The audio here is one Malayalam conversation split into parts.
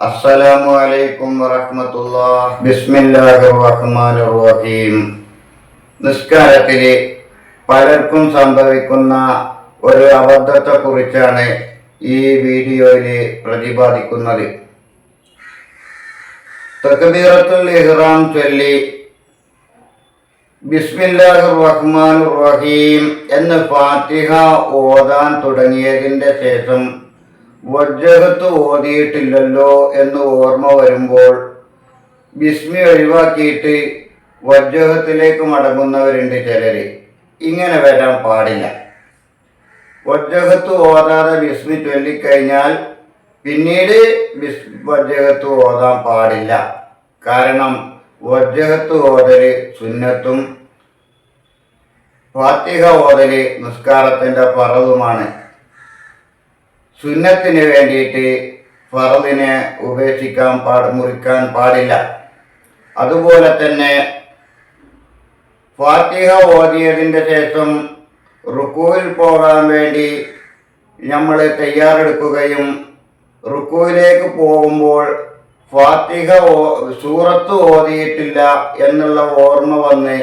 അസ്സലാമു അലൈക്കും വറഹ്മത്തുള്ളാഹി. ബിസ്മില്ലാഹിർ റഹ്മാനിർ റഹീം നിസ്കാരത്തിൽ പലർക്കും സംഭവിക്കുന്ന ഒരു അബദ്ധത്തെ കുറിച്ചാണ് ഈ വീഡിയോയിൽ പ്രതിപാദിക്കുന്നത്. തക്ബീറത്തുൽ ഇഹ്റാം ചൊല്ലി ബിസ്മില്ലാഹിർ റഹ്മാനിർ റഹീം എന്ന് ഫാത്തിഹ ഓതാൻ തുടങ്ങിയതിന്റെ ശേഷം വജ്ജഹത്ത് ഓതിയിട്ടില്ലല്ലോ എന്ന് ഓർമ്മ വരുമ്പോൾ ബിസ്മി ഒഴിവാക്കിയിട്ട് വജ്ജഹത്തിലേക്ക് മടങ്ങുന്നവരുണ്ട് ചിലർ ഇങ്ങനെ വരാൻ പാടില്ല. വജ്ജഹത്ത് ഓതാതെ ബിസ്മി ചൊല്ലിക്കഴിഞ്ഞാൽ പിന്നീട് ബിസ് ഓതാൻ പാടില്ല. കാരണം വജ്ജഹത്ത് ഓതൽ സുന്നത്തും ഫാത്തിഹ ഓതൽ നിസ്കാരത്തിന്റെ പറവുമാണ് സുന്നത്തിന് വേണ്ടിയിട്ട് ഫറദിനെ ഉപേക്ഷിക്കാൻ പാട് മുറിക്കാൻ പാടില്ല. അതുപോലെ തന്നെ ഫാത്തിഹ ഓതിയതിന്റെ ശേഷം റുക്കുവിൽ പോകാൻ വേണ്ടി നമ്മൾ തയ്യാറെടുക്കുകയും റുക്കുവിലേക്ക് പോകുമ്പോൾ ഫാത്തിഹ ഓ സൂറത്ത് ഓതിയിട്ടില്ല എന്നുള്ള ഓർമ്മ വന്ന്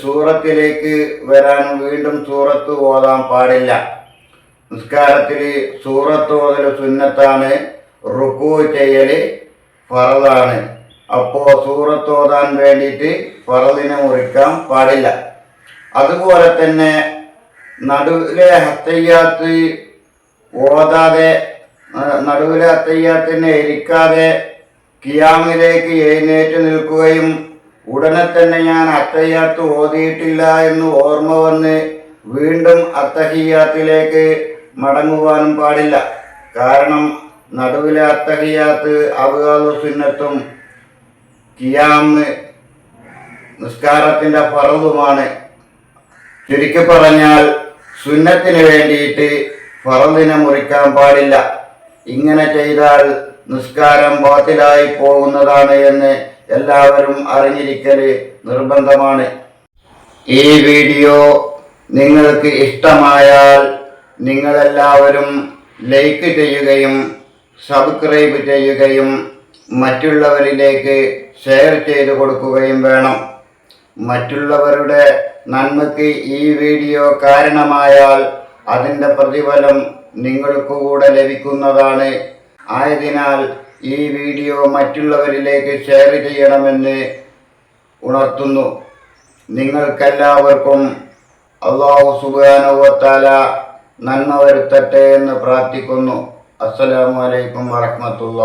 സൂറത്തിലേക്ക് വരാൻ വീണ്ടും സൂറത്ത് ഓതാൻ പാടില്ല. നിസ്കാരത്തിൽ സൂറത്ത് മുതൽ സുന്നത്താണ് റുക്കു ചെയ്യൽ ഫറദാണ്. അപ്പോൾ സൂറത്ത് ഓതാൻ വേണ്ടിയിട്ട് ഫറദിനെ മുറിക്കാൻ പാടില്ല. അതുപോലെ തന്നെ നടുവിലെ ഹത്തയ്യാത്ത് ഓതാതെ നടുവിലെ ഹത്തയ്യാത്തിനെ എരിക്കാതെ കിയാമിലേക്ക് എഴുന്നേറ്റ് നിൽക്കുകയും ഉടനെ തന്നെ ഞാൻ അത്തയ്യാത്ത് ഓതിയിട്ടില്ല എന്ന് ഓർമ്മ വന്ന് വീണ്ടും അത്തഹിയാത്തിലേക്ക് മടങ്ങുവാനും പാടില്ല. കാരണം നടുവിലെ അത്തഹിയാത്ത് അബുദാദു സുന്നത്തും കിയാമ് നിസ്കാരത്തിന്റെ ഫറവുമാണ്. ചുരുക്കി പറഞ്ഞാൽ സുന്നത്തിന് വേണ്ടിയിട്ട് ഫറദിനെ മുറിക്കാൻ പാടില്ല. ഇങ്ങനെ ചെയ്താൽ നിസ്കാരം ബാത്തിലായി പോകുന്നതാണ് എന്ന് എല്ലാവരും അറിഞ്ഞിരിക്കൽ നിർബന്ധമാണ്. ഈ വീഡിയോ നിങ്ങൾക്ക് ഇഷ്ടമായാൽ നിങ്ങളെല്ലാവരും ലൈക്ക് ചെയ്യുകയും സബ്സ്ക്രൈബ് ചെയ്യുകയും മറ്റുള്ളവരിലേക്ക് ഷെയർ ചെയ്ത് കൊടുക്കുകയും വേണം. മറ്റുള്ളവരുടെ നന്മയ്ക്ക് ഈ വീഡിയോ കാരണമായാൽ അതിന്റെ പ്രതിഫലം നിങ്ങൾക്ക് കൂടെ ലഭിക്കുന്നതാണ്. ആയതിനാൽ ഈ വീഡിയോ മറ്റുള്ളവരിലേക്ക് ഷെയർ ചെയ്യണമെന്ന് ഉണർത്തുന്നു. നിങ്ങൾക്കെല്ലാവർക്കും അള്ളാഹു സുബാനുവത്താല നന്മ വരുത്തട്ടെ എന്ന് പ്രാർത്ഥിക്കുന്നു. അസ്സലാമലൈക്കും വറഹമത്തുള്ള